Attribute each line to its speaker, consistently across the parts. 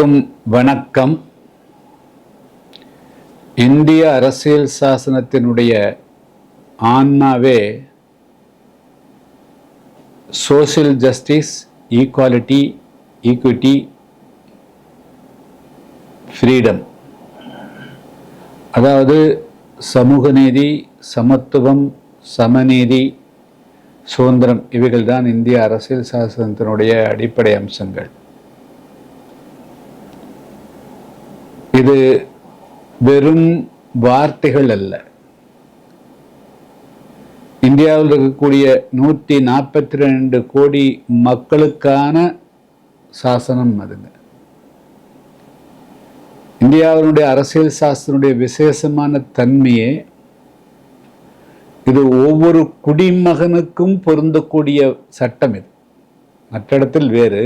Speaker 1: அனைவருக்கும் வணக்கம். இந்திய அரசியல் சாசனத்தினுடைய ஆன்மாவே social justice equality equity freedom அதாவது சமூக நீதி சமத்துவம் சமநீதி சுதந்திரம் இவைகள்தான் இந்திய அரசியல் சாசனத்தினுடைய அடிப்படை அம்சங்கள். இது வெறும் வார்த்தைகள் அல்ல. இந்தியாவில் இருக்கக்கூடிய நூற்றி நாற்பத்தி ரெண்டு கோடி மக்களுக்கான சாசனம் அதுங்க. இந்தியாவினுடைய அரசியல் சாஸ்திரனுடைய விசேஷமான தன்மையே இது ஒவ்வொரு குடிமகனுக்கும் பொருந்தக்கூடிய சட்டம் இது. மற்ற இடத்தில் வேறு.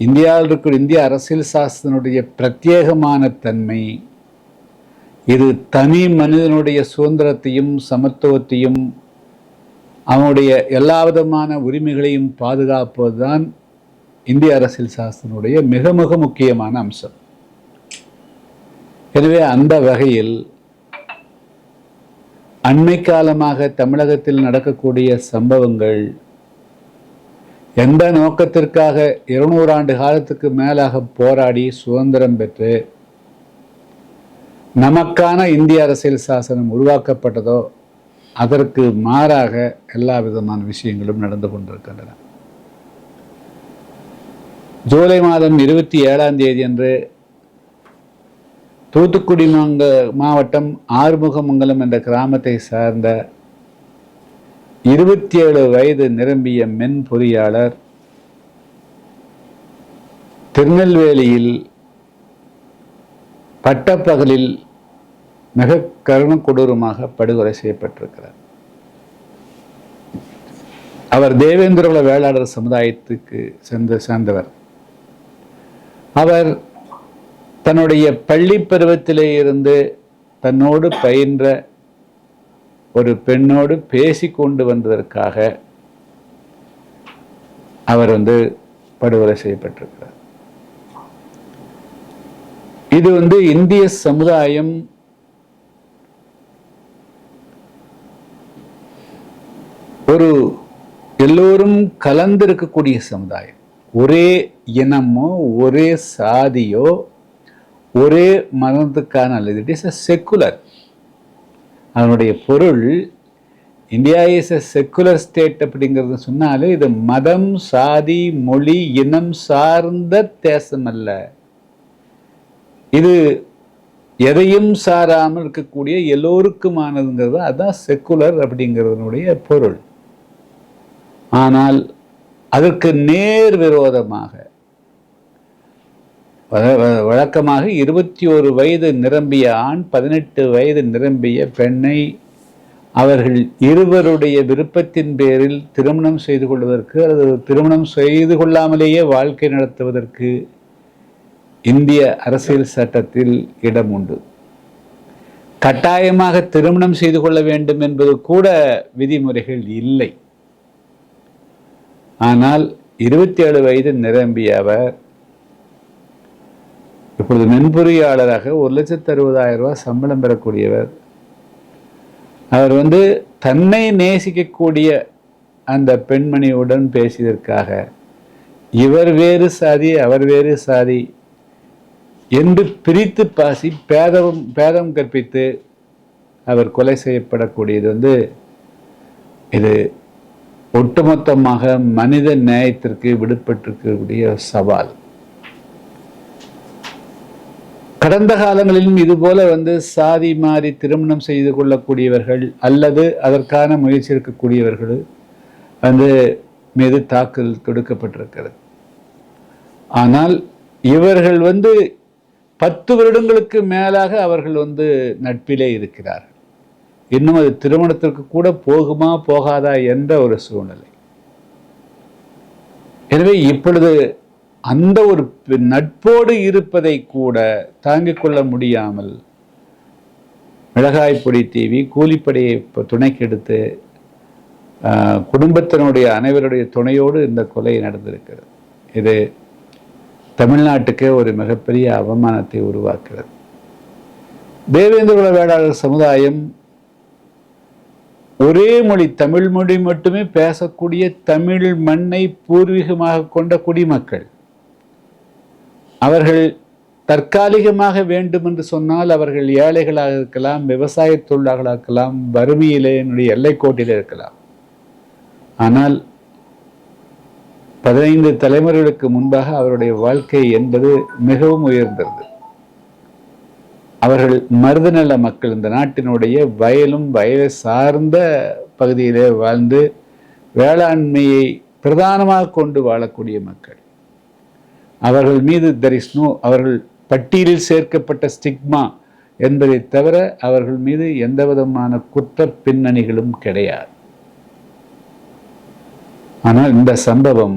Speaker 1: இந்தியாவில் இருக்கிற இந்திய அரசியல் சாஸ்திரத்தினுடைய பிரத்யேகமான தன்மை இது தனி மனிதனுடைய சுதந்திரத்தையும் சமத்துவத்தையும் அவனுடைய எல்லா விதமான உரிமைகளையும் பாதுகாப்பதுதான் இந்திய அரசியல் சாஸ்திரனுடைய மிக மிக முக்கியமான அம்சம். எனவே அந்த வகையில் அண்மை காலமாக தமிழகத்தில் நடக்கக்கூடிய சம்பவங்கள் எந்த நோக்கத்திற்காக இருநூறு ஆண்டு காலத்துக்கு மேலாக போராடி சுதந்திரம் பெற்று நமக்கான இந்திய அரசியல் சாசனம் உருவாக்கப்பட்டதோ அதற்கு மாறாக எல்லா விதமான விஷயங்களும் நடந்து கொண்டிருக்கின்றன. ஜூலை மாதம் இருபத்தி ஏழாம் தேதி அன்று தூத்துக்குடி மாங்க மாவட்டம் ஆறுமுகமங்கலம் என்ற கிராமத்தை சார்ந்த இருபத்தி ஏழு வயது நிரம்பிய மென் பொறியாளர் திருநெல்வேலியில் பட்டப்பகலில் மிக கருண கொடூரமாக படுகொலை செய்யப்பட்டிருக்கிறார். அவர் தேவேந்திரகுல வேளாளர் சமுதாயத்துக்கு சென்று சேர்ந்தவர். அவர் தன்னுடைய பள்ளி பருவத்திலே இருந்து தன்னோடு பயின்ற ஒரு பெண்ணோடு பேசி கொண்டு வந்ததற்காக அவர் வந்து படுகொலை செய்யப்பட்டிருக்கிறார். இது வந்து இந்திய சமுதாயம் ஒரு எல்லோரும் கலந்து இருக்கக்கூடிய சமுதாயம். ஒரே இனமோ ஒரே சாதியோ ஒரே மதத்துக்கான அல்லது இட் இஸ் அ செக்குலர் அதனுடைய பொருள் India is a secular state அப்படிங்கிறது சொன்னாலே இது மதம் சாதி மொழி இனம் சார்ந்த தேசம் அல்ல இது எதையும் சாராமல் இருக்கக்கூடிய எல்லோருக்குமானதுங்கிறது அதுதான் செக்குலர் அப்படிங்கிறதுனுடைய பொருள். ஆனால் அதற்கு நேர் விரோதமாக வழக்கமாக இருபத்தி ஒரு வயது நிரம்பிய ஆண் பதினெட்டு வயது நிரம்பிய பெண்ணை அவர்கள் இருவருடைய விருப்பத்தின் பேரில் திருமணம் செய்து கொள்வதற்கு அல்லது திருமணம் செய்து கொள்ளாமலேயே வாழ்க்கை நடத்துவதற்கு இந்திய அரசியல் சட்டத்தில் இடம் உண்டு. கட்டாயமாக திருமணம் செய்து கொள்ள வேண்டும் என்பது கூட விதிமுறைகள் இல்லை. ஆனால் இருபத்தி ஏழு வயது நிரம்பிய அவர் இப்பொழுது மென்பொறியாளராக ஒரு லட்சத்து அறுபதாயிரம் ரூபாய் சம்பளம் பெறக்கூடியவர். அவர் வந்து தன்னை நேசிக்கக்கூடிய அந்த பெண்மணியுடன் பேசியதற்காக இவர் வேறு சாதி அவர் வேறு சாதி என்று பிரித்து பாசி பேதம் பேதம் கற்பித்து அவர் கொலை செய்யப்படக்கூடியது வந்து இது ஒட்டுமொத்தமாக மனித நியாயத்திற்கு விடுபட்டிருக்கக்கூடிய சவால். கடந்த காலங்களிலும் இதுபோல வந்து சாதி மாறி திருமணம் செய்து கொள்ளக்கூடியவர்கள் அல்லது அதற்கான முயற்சி இருக்கக்கூடியவர்கள் வந்து மீது தாக்குதல் தொடுக்கப்பட்டிருக்கிறது. ஆனால் இவர்கள் வந்து பத்து வருடங்களுக்கு மேலாக அவர்கள் வந்து நட்பிலே இருக்கிறார்கள். இன்னும் அது திருமணத்திற்கு கூட போகுமா போகாதா என்ற ஒரு சூழ்நிலை. எனவே இப்பொழுது அந்த ஒரு நட்போடு இருப்பதை கூட தாங்கிக் கொள்ள முடியாமல் மிளகாய் பொடி தீவி கூலிப்படையை துணைக்கு எடுத்து குடும்பத்தினுடைய அனைவருடைய துணையோடு இந்த கொலை நடந்திருக்கிறது. இது தமிழ்நாட்டுக்கே ஒரு மிகப்பெரிய அவமானத்தை உருவாக்குகிறது. தேவேந்திரகுல வேளாளர் சமுதாயம் ஒரே மொழி தமிழ் மொழி மட்டுமே பேசக்கூடிய தமிழ் மண்ணை பூர்வீகமாக கொண்ட குடிமக்கள். அவர்கள் தற்காலிகமாக வேண்டும் என்று சொன்னால் அவர்கள் ஏழைகளாக இருக்கலாம் விவசாய தொழிலாளர்களாக இருக்கலாம் வறுமையிலே என்னுடைய எல்லைக்கோட்டில் இருக்கலாம். ஆனால் பதினைந்து தலைமுறைகளுக்கு முன்பாக அவருடைய வாழ்க்கை என்பது மிகவும் உயர்ந்தது அவர்கள் மருதநல மக்கள் இந்த நாட்டினுடைய வயலும் வயலை சார்ந்த பகுதியிலே வாழ்ந்து வேளாண்மையை பிரதானமாக கொண்டு வாழக்கூடிய மக்கள். அவர்கள் மீது தெர் இஸ் நோ அவர்கள் பட்டியலில் சேர்க்கப்பட்ட ஸ்டிக்மா என்பதை தவிர அவர்கள் மீது எந்த விதமான குற்ற பின்னணிகளும் கிடையாது. ஆனால் இந்த சம்பவம்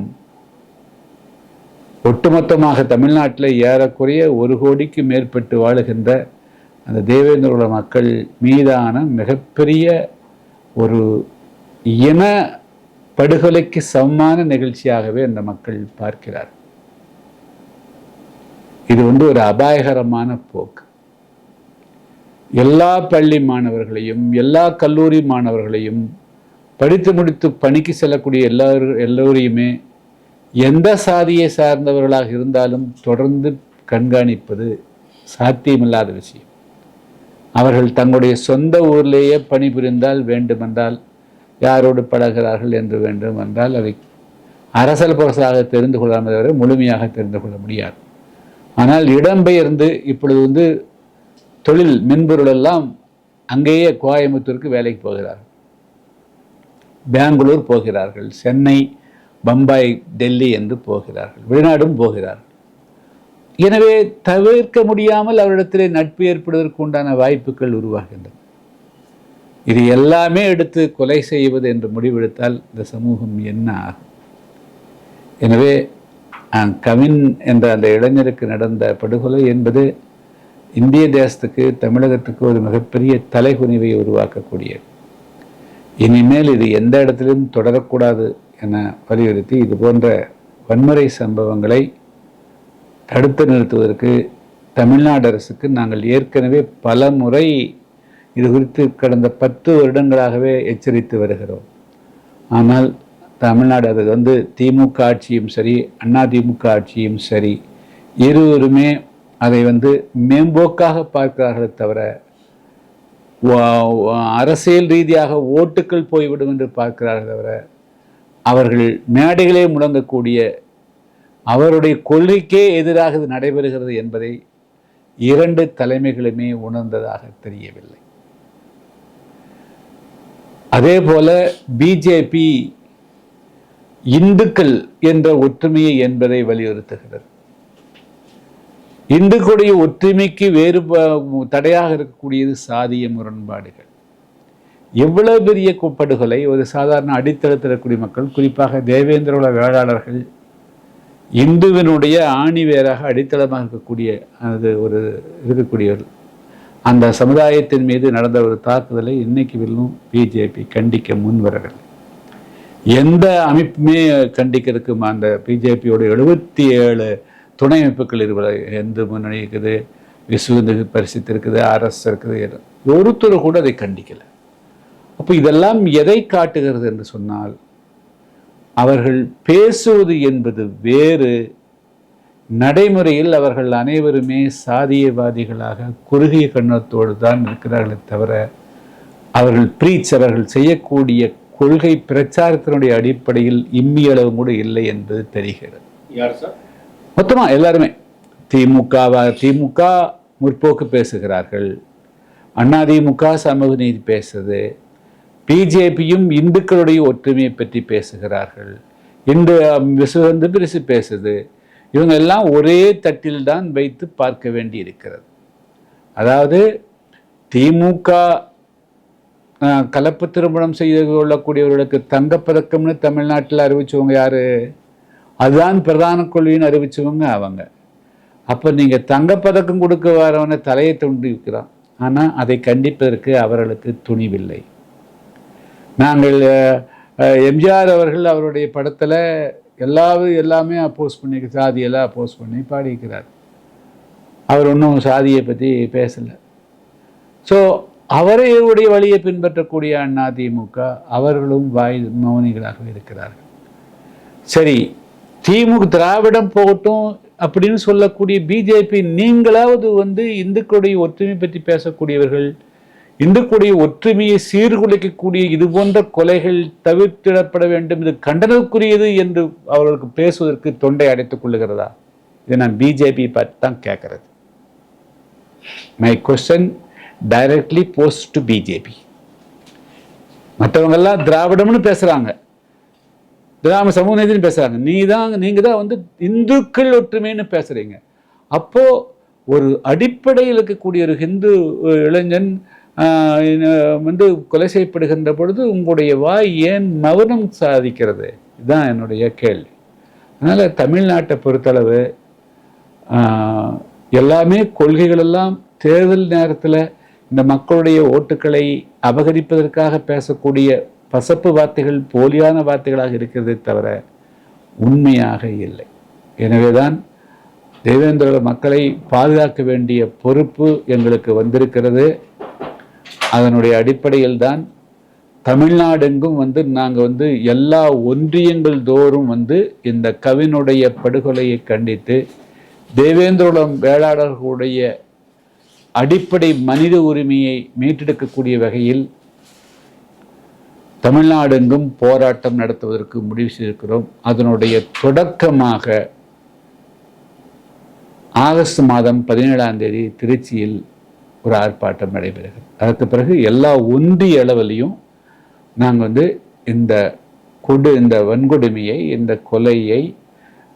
Speaker 1: ஒட்டுமொத்தமாக தமிழ்நாட்டில் ஏறக்குறைய ஒரு கோடிக்கு மேற்பட்டு வாழுகின்ற அந்த தேவேந்திரோட மக்கள் மீதான மிகப்பெரிய ஒரு இன படுகொலைக்கு சமமான நிகழ்ச்சியாகவே அந்த மக்கள் பார்க்கிறார்கள். இது வந்து ஒரு அபாயகரமான போக்கு. எல்லா பள்ளி மாணவர்களையும் எல்லா கல்லூரி மாணவர்களையும் படித்து முடித்து பணிக்கு செல்லக்கூடிய எல்லாரும் எல்லோரையுமே எந்த சாதியை சார்ந்தவர்களாக இருந்தாலும் தொடர்ந்து கண்காணிப்பது சாத்தியமில்லாத விஷயம். அவர்கள் தங்களுடைய சொந்த ஊரிலேயே பணிபுரிந்தால் வேண்டுமென்றால் யாரோடு பழகிறார்கள் என்று வேண்டும் என்றால் அதை அரசல் புரசலாக தெரிந்து கொள்ளாமல் தவிர முழுமையாக தெரிந்து கொள்ள முடியாது. ஆனால் இடம்பெயர்ந்து இப்பொழுது வந்து தொழில் மென்பொருள் எல்லாம் அங்கேயே கோயம்புத்தூருக்கு வேலைக்கு போகிறார்கள் பெங்களூர் போகிறார்கள் சென்னை பம்பாய் டெல்லி என்று போகிறார்கள் வெளிநாடும் போகிறார்கள் எனவே தவிர்க்க முடியாமல் அவரிடத்திலே நட்பு ஏற்படுவதற்கு உண்டான வாய்ப்புகள் உருவாகின்றன. இது எல்லாமே எடுத்து கொலை செய்வது என்று முடிவெடுத்தால் இந்த சமூகம் என்ன ஆகும்? எனவே கவின் என்ற அந்த இளைஞருக்கு நடந்த படுகொலை என்பது இந்திய தேசத்துக்கு தமிழகத்துக்கு ஒரு மிகப்பெரிய தலைகுனிவை உருவாக்கக்கூடியது. இனிமேல் இது எந்த இடத்திலும் தொடரக்கூடாது என வலியுறுத்தி இது போன்ற வன்முறை சம்பவங்களை தடுத்து நிறுத்துவதற்கு தமிழ்நாடு அரசுக்கு நாங்கள் ஏற்கனவே பல முறை இது குறித்து கடந்த பத்து வருடங்களாகவே எச்சரித்து வருகிறோம். ஆனால் தமிழ்நாடு அது வந்து திமுக ஆட்சியும் சரி அண்ணா திமுக ஆட்சியும் சரி இருவருமே அதை வந்து மேம்போக்காக பார்க்கிறார்களே தவிர அரசியல் ரீதியாக ஓட்டுக்கள் போய்விடும் என்று பார்க்கிறார்கள் தவிர அவர்கள் மேடைகளே முழங்கக்கூடிய அவருடைய கொள்கைக்கே எதிராக இது நடைபெறுகிறது என்பதை இரண்டு தலைமைகளுமே உணர்ந்ததாக தெரியவில்லை. அதே போல பிஜேபி இந்துக்கள் என்ற ஒற்றுமையை என்பதை வலியுறுத்துகிறது. இந்துக்களுடைய ஒற்றுமைக்கு வேறு தடையாக இருக்கக்கூடியது சாதிய முரண்பாடுகள். எவ்வளவு பெரிய கு- படுகொலை ஒரு சாதாரண அடித்தளத்தில் இருக்கக்கூடிய மக்கள் குறிப்பாக தேவேந்திரோட வேளாளர்கள் இந்துவினுடைய ஆணி வேறாக அடித்தளமாக இருக்கக்கூடிய அது ஒரு இருக்கக்கூடியவர்கள் அந்த சமுதாயத்தின் மீது நடந்த ஒரு தாக்குதலை இன்னைக்கு வெல்லும் பிஜேபி கண்டிக்க முன்வரவில்லை. எந்த அமைப்புமே கண்டிக்கிறதுக்கு அந்த பிஜேபியோட எழுபத்தி ஏழு துணை அமைப்புகள் இருக்கிற இந்து முன்னணி இருக்குது விஸ்வ பரிசித்து இருக்குது அரசு இருக்குது. ஒருத்தர் கூட அதை கண்டிக்கலை. அப்போ இதெல்லாம் எதை காட்டுகிறது என்று சொன்னால் அவர்கள் பேசுவது என்பது வேறு. நடைமுறையில் அவர்கள் அனைவருமே சாதியவாதிகளாக குறுகிய கண்ணத்தோடு தான் இருக்கிறார்களே தவிர அவர்கள் பிரீச் அவர்கள் செய்யக்கூடிய கொள்கை பிரச்சாரத்தினுடைய அடிப்படையில் இம்மியளவு கூட இல்லை என்பது தெரிகிறது.
Speaker 2: யார் சார்?
Speaker 1: மொத்தமா எல்லாருமே. திமுகவா திமுக முற்போக்கு பேசுகிறார்கள். அதிமுக சமூக நீதி பேசுது. பிஜேபியும் இந்துக்களுடைய ஒற்றுமையை பற்றி பேசுகிறார்கள். இந்து விசுவந்து பிரிசு பேசுது. இவங்க எல்லாம் ஒரே தட்டில் தான் வைத்து பார்க்க வேண்டி இருக்கிறது அதாவது திமுக கலப்பு திருமணம் செய்து கொள்ளக்கூடியவர்களுக்கு தங்கப்பதக்கம்னு தமிழ்நாட்டில் அறிவிச்சவங்க யாரு? அதுதான் பிரதான கொள்கைன்னு அறிவிச்சவங்க அவங்க. அப்போ நீங்கள் தங்கப்பதக்கம் கொடுக்க வரவனை தலையை துண்டி இருக்கிறான். ஆனால் அதை கண்டிப்பதற்கு அவர்களுக்கு துணிவில்லை. நாங்கள் எம்ஜிஆர் அவர்கள் அவருடைய படத்தில் எல்லாரும் எல்லாமே அப்போஸ் பண்ணி சாதியெல்லாம் அப்போஸ் பண்ணி பாடியிருக்கிறார். அவர் ஒன்றும் சாதியை பற்றி பேசலை. ஸோ அவரையுடைய வழியை பின்பற்றக்கூடிய அண்ணா திமுக அவர்களும் வாய் மௌனிகளாக இருக்கிறார்கள். சரி திமுக திராவிடம் போகட்டும் அப்படின்னு சொல்லக்கூடிய பிஜேபி நீங்களாவது வந்து இந்துக்களுடைய ஒற்றுமை பற்றி பேசக்கூடியவர்கள் இந்துக்களுடைய ஒற்றுமையை சீர்குலைக்கக்கூடிய இது போன்ற கொலைகள் தவிர்த்திடப்பட வேண்டும் இது கண்டனத்துக்குரியது என்று அவர்களுக்கு பேசுவதற்கு தொண்டை அடைத்துக் கொள்ளுகிறதா? இதை நான் பிஜேபி பற்றி தான் கேட்கறது. My question directly posed to BJP மற்றவங்கெல்லாம் திராவிடம்னு பேசுகிறாங்க திராவிட சமூக நீதினு பேசுகிறாங்க நீ தான் நீங்கள் தான் வந்து இந்துக்கள் ஒற்றுமைன்னு பேசுகிறீங்க அப்போது ஒரு அடிப்படையில் இருக்கக்கூடிய ஒரு ஹிந்து இளைஞன் வந்து கொலை செய்யப்படுகின்ற பொழுது உங்களுடைய வாய் ஏன் மௌனம் சாதிக்கிறது? இதுதான் என்னுடைய கேள்வி. அதனால் தமிழ்நாட்டை பொறுத்தளவு எல்லாமே கொள்கைகள் எல்லாம் தேர்தல் நேரத்தில் இந்த மக்களுடைய ஓட்டுக்களை அபகரிப்பதற்காக பேசக்கூடிய பசப்பு வார்த்தைகள் போலியான வார்த்தைகளாக இருக்கிறதே தவிர உண்மையாக இல்லை. எனவேதான் தேவேந்திரோட மக்களை பாதுகாக்க வேண்டிய பொறுப்பு எங்களுக்கு வந்திருக்கிறது. அதனுடைய அடிப்படையில் தான் தமிழ்நாடெங்கும் வந்து நாங்கள் வந்து எல்லா ஒன்றியங்கள் தோறும் வந்து இந்த கவினுடைய படுகொலையை கண்டித்து தேவேந்திரோளம் வேளாளர்களுடைய அடிப்படை மனித உரிமையை மீட்டெடுக்கக்கூடிய வகையில் தமிழ்நாடெங்கும் போராட்டம் நடத்துவதற்கு முடிவு செய்திருக்கிறோம். அதனுடைய தொடக்கமாக ஆகஸ்ட் மாதம் பதினேழாம் தேதி திருச்சியில் ஒரு ஆர்ப்பாட்டம் நடைபெறுகிறது. அதற்கு பிறகு எல்லா ஒன்றிய அளவிலையும் நாங்கள் வந்து இந்த கொடு இந்த வன்கொடுமையை இந்த கொலையை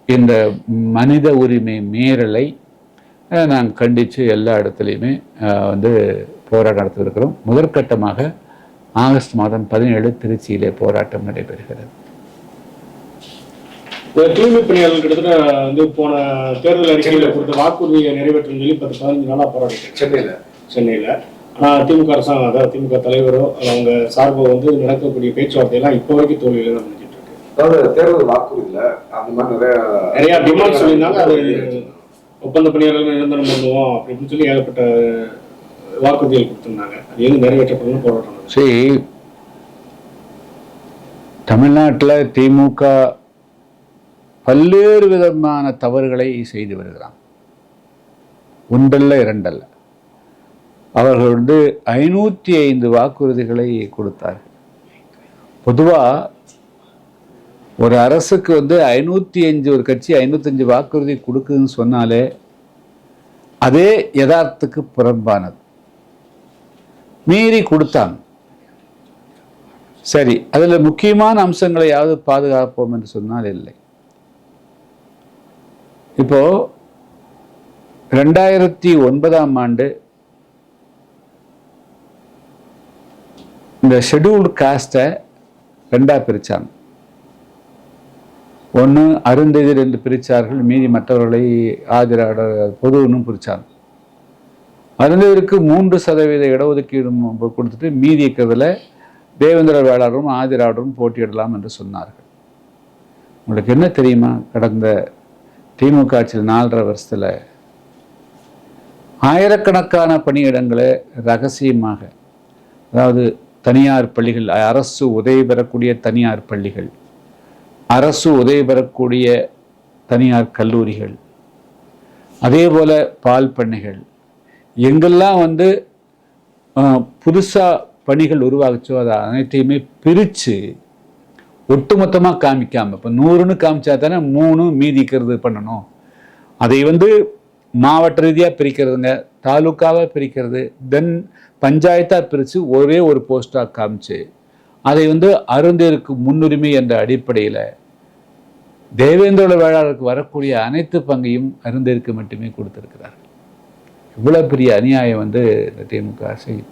Speaker 1: இந்த மனித உரிமை மீறலை நாங்கள் கண்டித்து எல்லா இடத்துலையுமே வந்து போராட்டம் நடத்திருக்கிறோம். முதற்கட்டமாக ஆகஸ்ட் மாதம் பதினேழு திருச்சியிலே போராட்டம் நடைபெறுகிறது.
Speaker 2: தூய்மை பணியாளர்கள் கிட்டத்தட்ட வந்து போன தேர்தல் அறிக்கையில கொடுத்த வாக்குறுதியை நிறைவேற்றும் சொல்லி பத்து பதினஞ்சு நாளா போராடிட்டு
Speaker 3: சென்னையில.
Speaker 2: சென்னையில. ஆனா திமுக அரசாங்கம் அதாவது திமுக தலைவரோ அவங்க சார்போ வந்து நடக்கக்கூடிய பேச்சுவார்த்தையெல்லாம் இப்போ வரைக்கும் தோல்வியில தான் முடிஞ்சிட்டு இருக்கு.
Speaker 3: அதாவது தேர்தல் வாக்குறுதியில அந்த மாதிரி நிறைய
Speaker 2: நிறைய டிமாண்ட் சொல்லியிருந்தாங்க. அது ஒப்பந்த பணியாளர்கள் நிரந்தரம் பண்ணுவோம் அப்படின்னு சொல்லி ஏகப்பட்ட வாக்குறுதிகள் கொடுத்திருந்தாங்க. அது எது நிறைவேற்றப்படணும் போராட்டம்
Speaker 1: சரி தமிழ்நாட்டில் திமுக பல்வேறு விதமான தவறுகளை செய்து வருகிறான். ஒன்றல்ல இரண்டல்ல. அவர்கள் வந்து ஐநூற்றி ஐந்து வாக்குறுதிகளை கொடுத்தார்கள். பொதுவாக ஒரு அரசுக்கு வந்து ஐநூற்றி அஞ்சு ஒரு கட்சி ஐநூற்றஞ்சு வாக்குறுதி கொடுக்குதுன்னு சொன்னாலே அதே யதார்த்தத்துக்கு புறம்பானது. மீறி கொடுத்தாங்க. சரி அதில் முக்கியமான அம்சங்களையாவது பாதுகாப்போம் என்று சொன்னால் இல்லை. இப்போ ரெண்டாயிரத்தி ஒன்பதாம் ஆண்டு இந்த ஷெடியூல்டு காஸ்ட்டை ரெண்டாக பிரித்தாங்க ஒன்று அருந்ததிர் என்று பிரித்தார்கள் மீதி மற்றவர்களை ஆதிராட பொதுன்னு பிரித்தாங்க அருந்ததிற்கு மூன்று சதவீத இடஒதுக்கீடு கொடுத்துட்டு மீதி இருக்கிறதுல தேவேந்திர வேளாளரும் ஆதிராடரும் போட்டியிடலாம் என்று சொன்னார்கள். உங்களுக்கு என்ன தெரியுமா? கடந்த திமுக ஆட்சியில் நாலரை வருஷத்தில் ஆயிரக்கணக்கான பணியிடங்களை ரகசியமாக அதாவது தனியார் பள்ளிகள் அரசு உதவி பெறக்கூடிய தனியார் பள்ளிகள் அரசு உதவி பெறக்கூடிய தனியார் கல்லூரிகள் அதே போல் பால் பண்ணைகள். எங்கெல்லாம் வந்து புதுசாக பணிகள் உருவாகுச்சோ அதை அனைத்தையுமே பிரித்து ஒட்டுமொத்தமாக காமிக்காமல் இப்போ நூறுன்னு காமிச்சா தானே மூணு மீதிக்கிறது பண்ணணும். அதை வந்து மாவட்ட ரீதியாக பிரிக்கிறதுங்க தாலுக்காவாக பிரிக்கிறது தென் பஞ்சாயத்தாக பிரித்து ஒரே ஒரு போஸ்டாக காமிச்சு அதை வந்து அருந்தேருக்கு முன்னுரிமை என்ற அடிப்படையில் தேவேந்திர வேளாளருக்கு வரக்கூடிய அனைத்து பங்கையும் அருந்திற்கு மட்டுமே கொடுத்திருக்கிறார். இவ்வளோ பெரிய அநியாயம் வந்து இந்த திமுக செய்யுது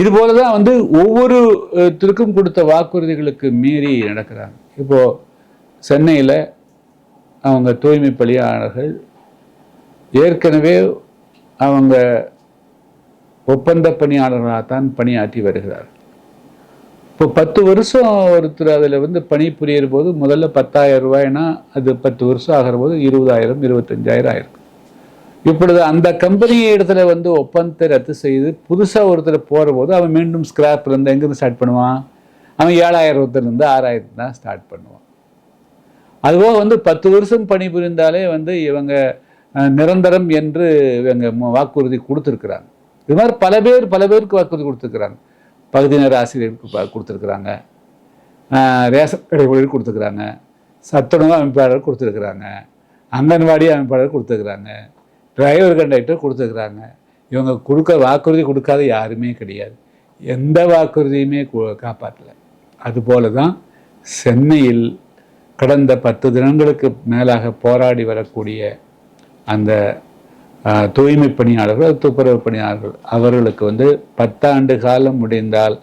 Speaker 1: இது போல தான் வந்து ஒவ்வொரு திருக்கும் கொடுத்த வாக்குறுதிகளுக்கு மீறி நடக்கிறாங்க. இப்போ சென்னையில் அவங்க தூய்மை பணியாளர்கள் ஏற்கனவே அவங்க ஒப்பந்த பணியாளர்களாகத்தான் பணியாற்றி வருகிறார்கள். இப்போ பத்து வருஷம் ஒருத்தர் அதில் வந்து பணி புரியிற போது முதல்ல பத்தாயிரம் ரூபாய்னா அது பத்து வருஷம் ஆகிற போது இருபதாயிரம் இருபத்தஞ்சாயிரம் ஆயிருக்கு. இப்பொழுது அந்த கம்பெனி இடத்துல வந்து ஒப்பந்தத்தை ரத்து செய்து புதுசாக ஒருத்தர் போகிற போது அவன் மீண்டும் ஸ்கிராப்லேருந்து எங்கேருந்து ஸ்டார்ட் பண்ணுவான்? அவன் ஏழாயிரத்துலேருந்து ஆறாயிரத்து தான் ஸ்டார்ட் பண்ணுவான். அதுபோக வந்து பத்து வருஷம் பணிபுரிந்தாலே வந்து இவங்க நிரந்தரம் என்று இவங்க வாக்குறுதி கொடுத்துருக்குறாங்க. இது மாதிரி பல பேர் பல பேருக்கு வாக்குறுதி கொடுத்துருக்குறாங்க. பகுதி நேர ஆசிரியர்களுக்கு கொடுத்துருக்குறாங்க. ரேஷன் கடை ஊழியர் கொடுத்துருக்குறாங்க. சத்துணவு அமைப்பாளர் கொடுத்துருக்குறாங்க. அங்கன்வாடி அமைப்பாளர் கொடுத்துருக்குறாங்க. டிரைவர் கண்டக்டர் கொடுத்துருக்குறாங்க. இவங்க கொடுக்க வாக்குறுதி கொடுக்காத யாருமே கிடையாது. எந்த வாக்குறுதியுமே காப்பாற்றலை காப்பாற்றல அதுபோல தான் சென்னையில் கடந்த பத்து தினங்களுக்கு மேலாக போராடி வரக்கூடிய அந்த தூய்மை பணியாளர்கள் துப்புரவு பணியாளர்கள். அவர்களுக்கு வந்து பத்தாண்டு காலம் முடிந்தால்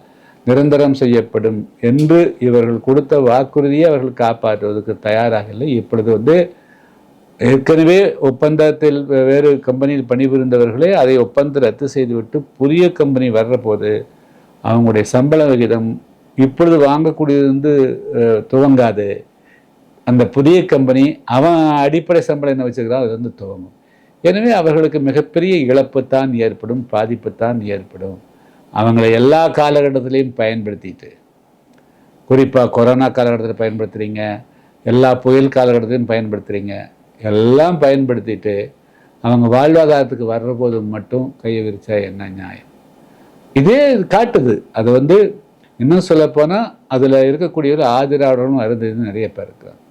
Speaker 1: நிரந்தரம் செய்யப்படும் என்று இவர்கள் கொடுத்த வாக்குறுதியை அவர்கள் காப்பாற்றுவதற்கு தயாராக இல்லை. இப்பொழுது வந்து ஏற்கனவே ஒப்பந்தத்தில் வேறு கம்பெனியில் பணிபுரிந்தவர்களே அதை ஒப்பந்தம் ரத்து செய்துவிட்டு புதிய கம்பெனி வர்றபோது அவங்களுடைய சம்பள விகிதம் இப்பொழுது வாங்கக்கூடியது வந்து துவங்காது. அந்த புதிய கம்பெனி அவன் அடிப்படை சம்பளம் என்ன வச்சுக்கிறான் அது வந்து துவங்கும். எனவே அவர்களுக்கு மிகப்பெரிய இழப்பு தான் ஏற்படும் பாதிப்பு தான் ஏற்படும். அவங்கள எல்லா காலகட்டத்திலையும் பயன்படுத்திட்டு குறிப்பாக கொரோனா காலகட்டத்தில் பயன்படுத்துகிறீங்க எல்லா புயல் காலகட்டத்திலையும் பயன்படுத்துகிறீங்க எல்லாம் பயன்படுத்திட்டு அவங்க வாழ்வாதாரத்துக்கு வர்ற போது மட்டும் கையை விரிச்சா என்ன நியாயம்? இதே காட்டுது. அது வந்து இன்னும் சொல்லப்போனால் அதில் இருக்கக்கூடிய ஒரு ஆதிராடனும் அருந்ததுன்னு நிறைய பேர் இருக்கிறாங்க.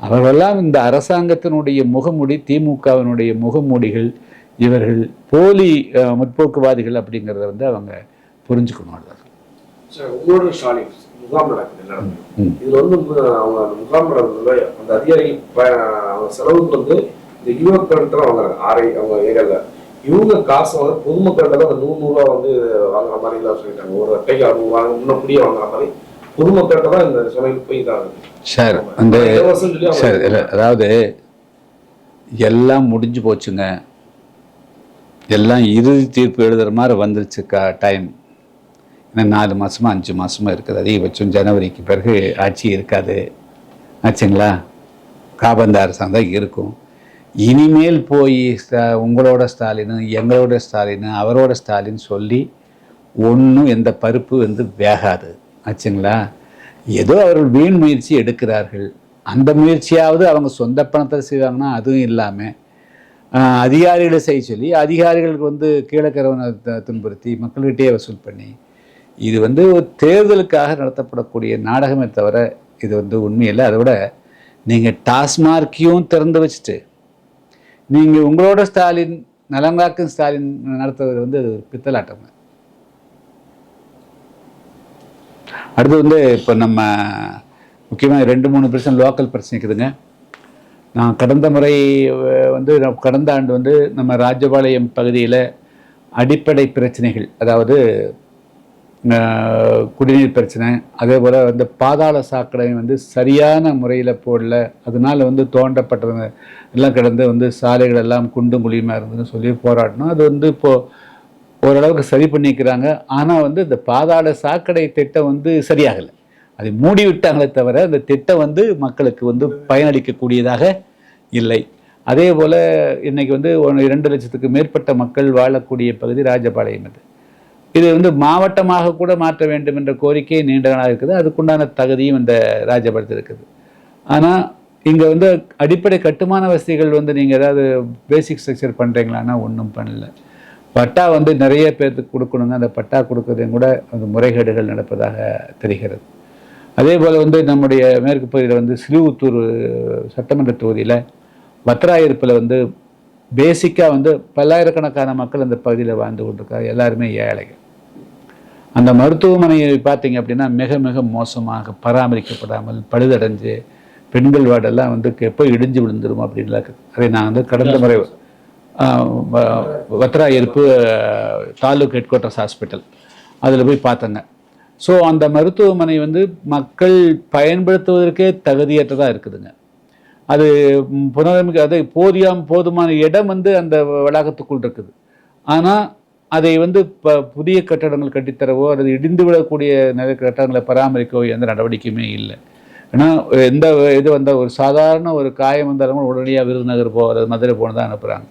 Speaker 1: அவர்களெல்லாம் இந்த அரசாங்கத்தினுடைய முகமூடி திமுகவினுடைய முகமூடிகள் இவர்கள் போலி முற்போக்குவாதிகள் அப்படிங்கிறத வந்து அவங்க புரிஞ்சுக்கணும்
Speaker 3: உங்களோட ஸ்டாலின் முகாம் நடக்குது. இதுல வந்து அவங்க அந்த முகாம் நடந்ததுல அந்த அவங்க செலவுக்கு வந்து இந்த யுவக்கள்கிட்ட தான் வாங்குறாங்க ஆரை அவங்க ஏரியால. இவங்க காசை வந்து பொதுமக்கள்கிட்ட அந்த நூறு நூறுரூவா வந்து வாங்குற மாதிரி எல்லாம் சொல்லிட்டாங்க. ஒரு அட்டைக்கு அவங்க வாங்க முன்னப்படியே வாங்குற மாதிரி பொதுமக்கள்கிட்ட தான் இந்த சமையல் போய் தான்
Speaker 1: சார் அந்த சார் அதாவது எல்லாம் முடிஞ்சு போச்சுங்க. எல்லாம் இறுதி தீர்ப்பு எழுதுகிற மாதிரி வந்துருச்சுக்கா டைம் இன்னும் நாலு மாசமா அஞ்சு மாசமா இருக்குது. அதிகபட்சம் ஜனவரிக்கு பிறகு ஆட்சி இருக்காது. ஆச்சுங்களா? காபந்த அரசாங்கம் தான் இருக்கும். இனிமேல் போய் ஸ்டா- உங்களோட ஸ்டாலின் எங்களோட ஸ்டாலின் அவரோட ஸ்டாலின் சொல்லி ஒன்றும் எந்த பருப்பு வந்து வேகாது. ஆச்சுங்களா? ஏதோ அவர்கள் வீண் முயற்சி எடுக்கிறார்கள். அந்த முயற்சியாவது அவங்க சொந்த பணத்தை செய்வாங்கன்னா அதுவும் இல்லாமல் அதிகாரிகளை செய்ய சொல்லி அதிகாரிகளுக்கு வந்து கீழக்கிறவனை துன்புறுத்தி மக்கள்கிட்டயே வசூல் பண்ணி இது வந்து ஒரு தேர்தலுக்காக நடத்தப்படக்கூடிய நாடகமே தவிர இது வந்து உண்மையில் அதை விட நீங்கள் டாஸ்மார்க்கையும் திறந்து வச்சுட்டு நீங்கள் உங்களோட ஸ்டாலின் நலங்காக்கும் ஸ்டாலின் நடத்துவது வந்து அது ஒரு பித்தலாட்டம். அடுத்து வந்து இப்போ நம்ம முக்கியமாக ரெண்டு மூணு பிரச்சனை லோக்கல் பிரச்சனை இருக்குதுங்க. நான் கடந்த முறை வந்து நான் கடந்த ஆண்டு வந்து நம்ம ராஜபாளையம் பகுதியில் அடிப்படை பிரச்சனைகள் அதாவது குடிநீர் பிரச்சனை அதே போல் வந்து பாதாள சாக்கடை வந்து சரியான முறையில் போடல அதனால் வந்து தோண்டப்பட்டது எல்லாம் கிடந்து வந்து சாலைகள் எல்லாம் குண்டும் குழியுமா இருந்ததுன்னு சொல்லி போராடினோம். அது வந்து இப்போது ஓரளவுக்கு சரி பண்ணிக்கிறாங்க. ஆனால் வந்து இந்த பாதாள சாக்கடை திட்டம் வந்து சரியாகலை. அதை மூடி விட்டாங்களே தவிர அந்த திட்டம் வந்து மக்களுக்கு வந்து பயனளிக்கக்கூடியதாக இல்லை. அதே போல் இன்றைக்கி வந்து ஒன்று இரண்டு லட்சத்துக்கு மேற்பட்ட மக்கள் வாழக்கூடிய பகுதி ராஜபாளையம் இது. இது வந்து மாவட்டமாக கூட மாற்ற வேண்டும் என்ற கோரிக்கை நீண்ட நாளாக இருக்குது. அதுக்குண்டான தகுதியும் இந்த ராஜபாளையத்தில் இருக்குது. ஆனால் இங்கே வந்து அடிப்படை கட்டுமான வசதிகள் வந்து நீங்கள் ஏதாவது பேசிக் ஸ்ட்ரக்சர் பண்ணுறீங்களான்னா ஒன்றும் பண்ணல. பட்டா வந்து நிறைய பேருக்கு கொடுக்கணுங்க அந்த பட்டா கொடுக்கறதையும் கூட அந்த முறைகேடுகள் நடப்பதாக தெரிகிறது. அதே போல் வந்து நம்முடைய மேற்கு பகுதியில் வந்து சிறுவுத்தூர் சட்டமன்ற தொகுதியில் வத்ராயிருப்பில் வந்து பேசிக்காக வந்து பல்லாயிரக்கணக்கான மக்கள் அந்த பகுதியில் வாழ்ந்து கொண்டிருக்காங்க எல்லாருமே ஏழைகள். அந்த மருத்துவமனையை பார்த்தீங்க அப்படின்னா மிக மிக மோசமாக பராமரிக்கப்படாமல் பழுதடைஞ்சு பெண்கள் வார்டெல்லாம் வந்து எப்போ இடிஞ்சு விழுந்துரும் அப்படின்லாம் இருக்குது அதை நான் வந்து கடந்த முறை வத்ரா வ- தாலுக் ஹெட் குவார்ட்டர்ஸ் ஹாஸ்பிட்டல் அதில் போய் பார்த்தேங்க. ஸோ அந்த மருத்துவமனை வந்து மக்கள் பயன்படுத்துவதற்கே தகுதியற்றதாக இருக்குதுங்க. அது ம், புனரமைக்க அது போதியாம் போதுமான இடம் வந்து அந்த வளாகத்துக்குள் இருக்குது. ஆனால் அதை வந்து இப்போ புதிய கட்டடங்கள் கட்டித்தரவோ அல்லது இடிந்து விடக்கூடிய நிறைய கட்டடங்களை பராமரிக்கவோ எந்த நடவடிக்கையுமே இல்லை. ஏன்னா எந்த இது வந்தால் ஒரு சாதாரண ஒரு காயம் வந்தாலும் உடனடியாக விருதுநகர் போ அல்லது மதுரை போனதான் அனுப்புகிறாங்க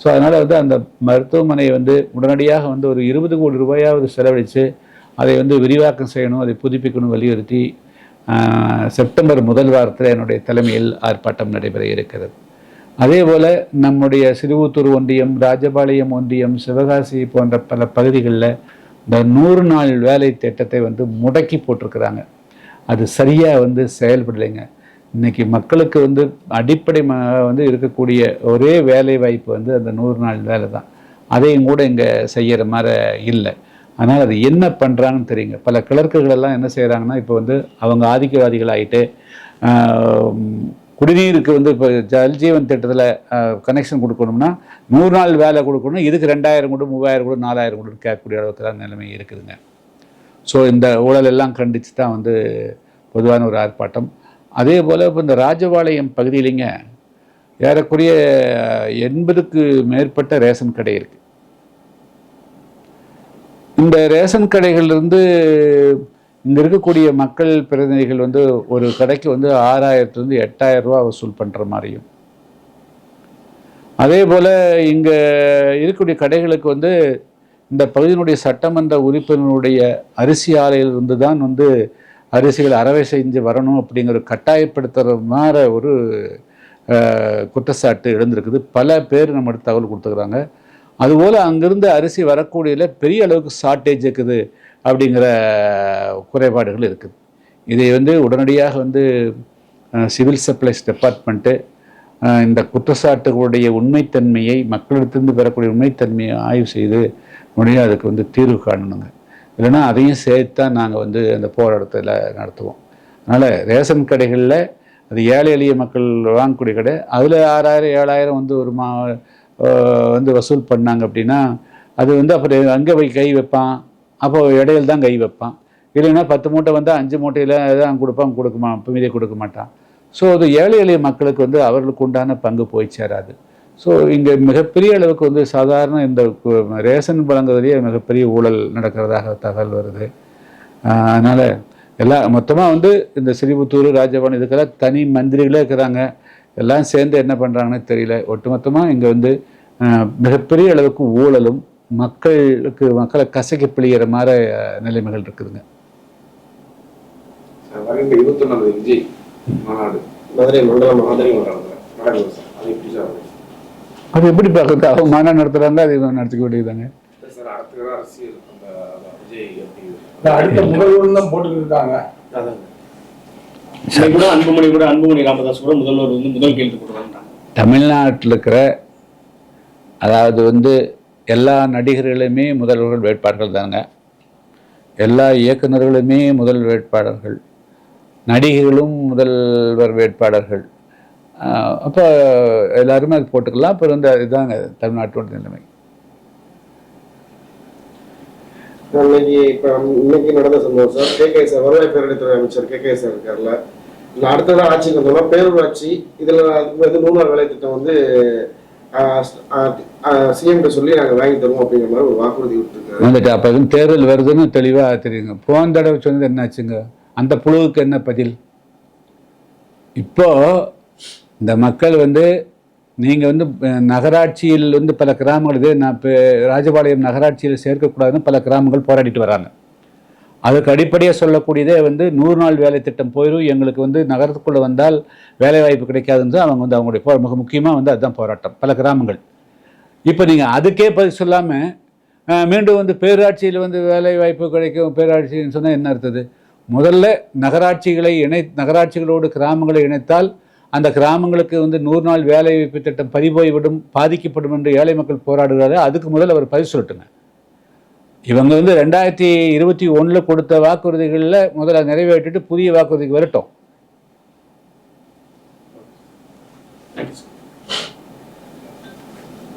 Speaker 1: ஸோ அதனால் வந்து அந்த மருத்துவமனையை வந்து உடனடியாக வந்து ஒரு இருபது கோடி ரூபாயாவது செலவழித்து அதை வந்து விரிவாக்கம் செய்யணும் அதை புதுப்பிக்கணும் வலியுறுத்தி செப்டம்பர் முதல் வாரத்தில் என்னுடைய தலைமையில் ஆர்ப்பாட்டம் நடைபெற இருக்கிறது. அதே போல் நம்முடைய சிறுவத்தூர் ஒன்றியம் ராஜபாளையம் ஒன்றியம் சிவகாசி போன்ற பல பகுதிகளில் இந்த நூறு நாள் வேலை திட்டத்தை வந்து முடக்கி போட்டிருக்கிறாங்க. அது சரியாக வந்து செயல்படலைங்க. இன்னைக்கு மக்களுக்கு வந்து அடிப்படை ம வந்து இருக்கக்கூடிய ஒரே வேலை வாய்ப்பு வந்து அந்த நூறு நாள் வேலை தான். அதையும் கூட இங்கே செய்கிற மாதிரி இல்லை. அதனால் அது என்ன பண்ணுறாங்கன்னு தெரியுங்க. பல கிளர்க்குகள் எல்லாம் என்ன செய்கிறாங்கன்னா இப்போ வந்து அவங்க ஆதிக்கவாதிகள் ஆகிட்டு குடிநீருக்கு வந்து இப்போ ஜல்ஜீவன் திட்டத்தில் கனெக்ஷன் கொடுக்கணும்னா நூறு நாள் வேலை கொடுக்கணும். இதுக்கு ரெண்டாயிரம் கூட மூவாயிரம் கூட நாலாயிரம் கூட கேட்கக்கூடிய அளவுக்கு தான் நிலைமை இருக்குதுங்க. ஸோ இந்த ஊழல் எல்லாம் கண்டித்து தான் வந்து பொதுவான ஒரு ஆர்ப்பாட்டம். அதே போல் இப்போ இந்த ராஜபாளையம் பகுதியிலிங்க ஏறக்குறைய எண்பதுக்கு மேற்பட்ட ரேஷன் கடை இருக்கு. இந்த ரேஷன் கடைகள்லேருந்து இங்கே இருக்கக்கூடிய மக்கள் பிரதிநிதிகள் வந்து ஒரு கடைக்கு வந்து ஆறாயிரத்துலேருந்து எட்டாயிரம் ரூபா வசூல் பண்ணுற மாதிரியும். அதே போல் இங்கே இருக்கக்கூடிய கடைகளுக்கு வந்து இந்த பகுதியினுடைய சட்டமன்ற உறுப்பினருடைய அரிசி ஆலையிலிருந்து தான் வந்து அரிசிகள் அறவை செஞ்சு வரணும் அப்படிங்கிற கட்டாயப்படுத்துகிற மாதிரி ஒரு குற்றச்சாட்டு எழுந்திருக்குது. பல பேர் நம்மகிட்ட தகவல் கொடுத்துக்கிறாங்க அதுபோல் அங்கிருந்து அரிசி வரக்கூடியதில் பெரிய அளவுக்கு ஷார்ட்டேஜ் இருக்குது அப்படிங்கிற குறைபாடுகள் இருக்குது. இதை வந்து உடனடியாக வந்து சிவில் சப்ளைஸ் டிபார்ட்மெண்ட்டு இந்த குற்றச்சாட்டுகளுடைய உண்மைத்தன்மையை மக்களிடத்திலிருந்து பெறக்கூடிய உண்மைத்தன்மையை ஆய்வு செய்து உடனே அதுக்கு வந்து தீர்வு காணணுங்க. இல்லைன்னா அதையும் சேர்த்து தான் நாங்கள் வந்து அந்த போராட்டத்தில் நடத்துவோம். அதனால் ரேஷன் கடைகளில் அது ஏழை எளிய மக்கள் வாங்கக்கூடிய கடை அதில் ஆறாயிரம் ஏழாயிரம் வந்து ஒரு மா வந்து வசூல் பண்ணாங்க அப்படின்னா அது வந்து அப்புறம் அங்கே போய் கை வைப்பான் அப்போ இடையில் தான் கை வைப்பான். இல்லைன்னா பத்து மூட்டை வந்தால் அஞ்சு மூட்டையில் தான் கொடுப்பான் கொடுக்க மா மீதியை கொடுக்க மாட்டான். ஸோ அது ஏழை எளிய மக்களுக்கு வந்து அவர்களுக்கு உண்டான பங்கு போய் சேராது. ஸோ இங்கே மிகப்பெரிய அளவுக்கு வந்து சாதாரண இந்த ரேஷன் வழங்குவதிலேயே மிகப்பெரிய ஊழல் நடக்கிறதாக தகவல் வருது. அதனால் எல்லாம் மொத்தமாக வந்து இந்த ஸ்ரீபுத்தூர் ராஜபவன் இதுக்கெல்லாம் தனி மந்திரிகளே இருக்கிறாங்க. எல்லாம் சேர்ந்து என்ன பண்ணுறாங்கன்னு தெரியல. ஒட்டுமொத்தமாக இங்கே வந்து மிகப்பெரிய அளவுக்கு ஊழலும் மக்களுக்கு மக்களை கசக்கி பிழிகிற மாதிரி நிலைமைகள் இருக்குதுங்க.
Speaker 3: வருகின்ற இருபத்தொன்னாம் விஜய் மாநாடு.
Speaker 2: மதுரை மண்டல மாதிரி
Speaker 3: நடக்குது சார். அது எப்படி சார்?
Speaker 1: அது எப்படி பார்க்குறது? அவங்க மாநாடு நடத்துகிறாங்க அதை இவங்க நடத்திக்க
Speaker 2: கூட அன்புமணி கூட அன்புமணி ராமதாஸ் கூட முதல்வர் வந்து முதல் கேள்வி கொடுக்குறாங்க
Speaker 1: தமிழ்நாட்டில் இருக்கிற அதாவது வந்து எல்லா நடிகர்களுமே முதல்வர்கள் வேட்பாளர்கள் தாங்க. எல்லா இயக்குனர்களுமே முதல் வேட்பாளர்கள். நடிகைகளும் முதல்வர் வேட்பாளர்கள். அப்போ எல்லாருமே அது போட்டுக்கலாம். அப்புறம் வந்து இதுதாங்க தமிழ்நாட்டோட நிலைமை.
Speaker 4: இன்னைக்கு இப்ப இன்னைக்கு நடந்த சம்பவம் சார். கே. கே. சார் வருவாய் பேரடித்துறை அமைச்சர் கே. கே. சார் இருக்கார்ல இல்ல அடுத்ததான் ஆட்சிக்கு வந்தோம்னா பேரூராட்சி இதுல வந்து நூறார் வேலை திட்டம் வந்து சிஎம் சொல்லி நாங்க வாங்கி தருவோம் அப்படிங்கிற மாதிரி ஒரு வாக்குறுதி கொடுத்துருக்காரு.
Speaker 1: வந்துட்டு அப்போ எதுவும் தேர்தல் வருதுன்னு தெளிவாக தெரியுங்க. போன தடவை சொன்னது என்னாச்சுங்க? அந்த புழுவுக்கு என்ன பதில்? இப்போ இந்த மக்கள் வந்து நீங்கள் வந்து நகராட்சியில் வந்து பல கிராமங்கள் இது நான் இப்போ ராஜபாளையம் நகராட்சியில் சேர்க்கக்கூடாதுன்னு பல கிராமங்கள் போராடிட்டு வராங்க. அதுக்கு அடிப்படையாக சொல்லக்கூடியதே வந்து நூறு நாள் வேலை திட்டம் போயிடும் எங்களுக்கு வந்து நகரத்துக்குள்ளே வந்தால் வேலை வாய்ப்பு கிடைக்காதுன்னு அவங்க வந்து அவங்களுடைய போ மிக முக்கியமாக வந்து அதுதான் போராட்டம் பல கிராமங்கள். இப்போ நீங்கள் அதுக்கே பதில் சொல்லாமல் மீண்டும் வந்து பேராட்சியில் வந்து வேலை வாய்ப்பு கிடைக்கும் பேராட்சின்னு சொன்னால் என்ன அர்த்தது? முதல்ல நகராட்சிகளை இணை நகராட்சிகளோடு கிராமங்களை இணைத்தால் அந்த கிராமங்களுக்கு வந்து நூறு நாள் வேலை வாய்ப்பு திட்டம் பறிபோய்விடும் பாதிக்கப்படும் என்று ஏழை மக்கள் போராடுகிறாரு அதுக்கு முதல் அவர் பதில் சொல்லட்டுங்க. இவங்க வந்து ரெண்டாயிரத்தி இருபத்தி ஒன்றில் கொடுத்த வாக்குறுதிகளில் முதல்ல நிறைவேற்றிட்டு புதிய வாக்குறுதிக்கு வரட்டும்.